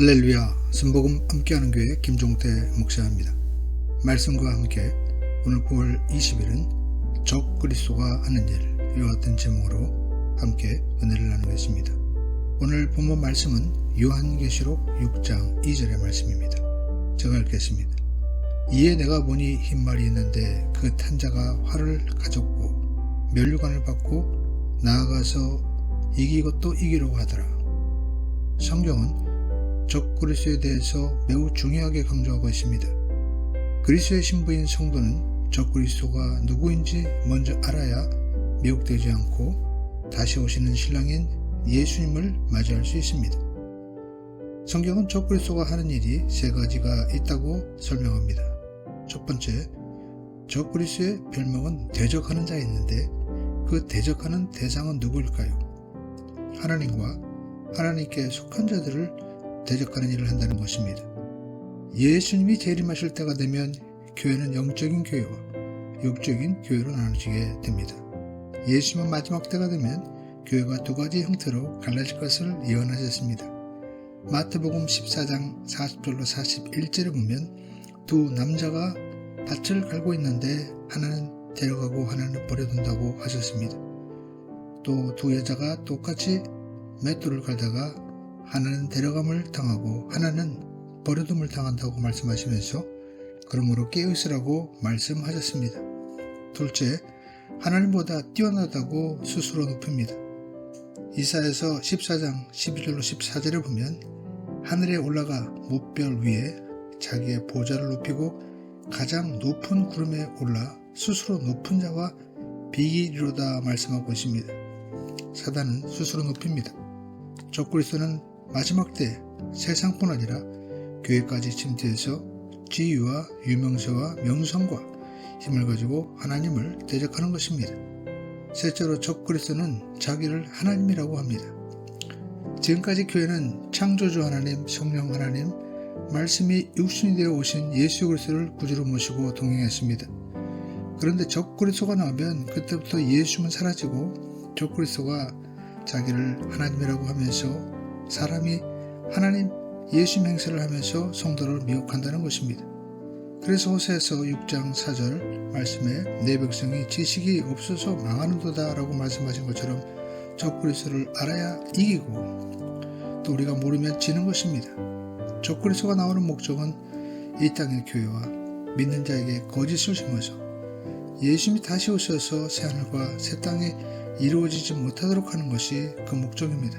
할렐루야 순복음 함께하는 교회 김종태 목사입니다. 말씀과 함께 오늘 9월 20일은 적 그리스도가 하는 일 이와 같은 제목으로 함께 은혜를 나누겠습니다. 오늘 본문 말씀은 요한계시록 6장 2절의 말씀입니다. 제가 읽겠습니다. 이에 내가 보니 흰 말이 있는데 그 탄자가 활을 가졌고 멸류관을 받고 나아가서 이기고 또 이기려고 하더라. 성경은 적 그리스도에 대해서 매우 중요하게 강조하고 있습니다. 그리스도의 신부인 성도는 적 그리스도가 누구인지 먼저 알아야 미혹되지 않고 다시 오시는 신랑인 예수님을 맞이할 수 있습니다. 성경은 적 그리스도가 하는 일이 세 가지가 있다고 설명합니다. 첫 번째, 적 그리스도의 별명은 대적하는 자였는데 그 대적하는 대상은 누구일까요? 하나님과 하나님께 속한 자들을 대적하는 일을 한다는 것입니다. 예수님이 재림하실 때가 되면 교회는 영적인 교회와 육적인 교회로 나눠지게 됩니다. 예수님은 마지막 때가 되면 교회가 두 가지 형태로 갈라질 것을 예언하셨습니다. 마태복음 14장 40절로 41절에 보면 두 남자가 밭을 갈고 있는데 하나는 데려가고 하나는 버려둔다고 하셨습니다. 또 두 여자가 똑같이 맷돌을 갈다가 하나는 데려감을 당하고 하나는 버려둠을 당한다고 말씀하시면서 그러므로 깨어있으라고 말씀하셨습니다. 둘째, 하나님보다 뛰어나다고 스스로 높입니다. 이사에서 14장 12절로 14절에 보면 하늘에 올라가 못별 위에 자기의 보좌를 높이고 가장 높은 구름에 올라 스스로 높은 자와 비기리로다 말씀하고 있습니다. 사단은 스스로 높입니다. 적그리스도는 마지막 때 세상뿐 아니라 교회까지 침투해서 지위와 유명세와 명성과 힘을 가지고 하나님을 대적하는 것입니다. 셋째로 적그리스도는 자기를 하나님이라고 합니다. 지금까지 교회는 창조주 하나님, 성령 하나님, 말씀이 육신이 되어 오신 예수 그리스도를 구주로 모시고 동행했습니다. 그런데 적그리스도가 나오면 그때부터 예수는 사라지고 적그리스도가 자기를 하나님이라고 하면서 사람이 하나님 예수 행세를 하면서 성도를 미혹한다는 것입니다. 그래서 호세에서 6장 4절 말씀에 내 백성이 지식이 없어서 망하는도다 라고 말씀하신 것처럼 적그리스도를 알아야 이기고 또 우리가 모르면 지는 것입니다. 적그리스도가 나오는 목적은 이 땅의 교회와 믿는 자에게 거짓을 심어서 예수님이 다시 오셔서 새하늘과 새 땅에 이루어지지 못하도록 하는 것이 그 목적입니다.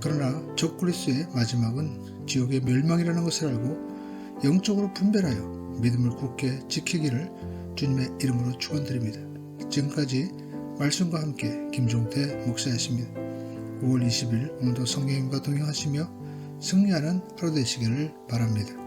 그러나 적그리스의 마지막은 지옥의 멸망이라는 것을 알고 영적으로 분별하여 믿음을 굳게 지키기를 주님의 이름으로 축원드립니다. 지금까지 말씀과 함께 김종태 목사였습니다. 5월 20일 오늘도 성경님과 동행하시며 승리하는 하루 되시기를 바랍니다.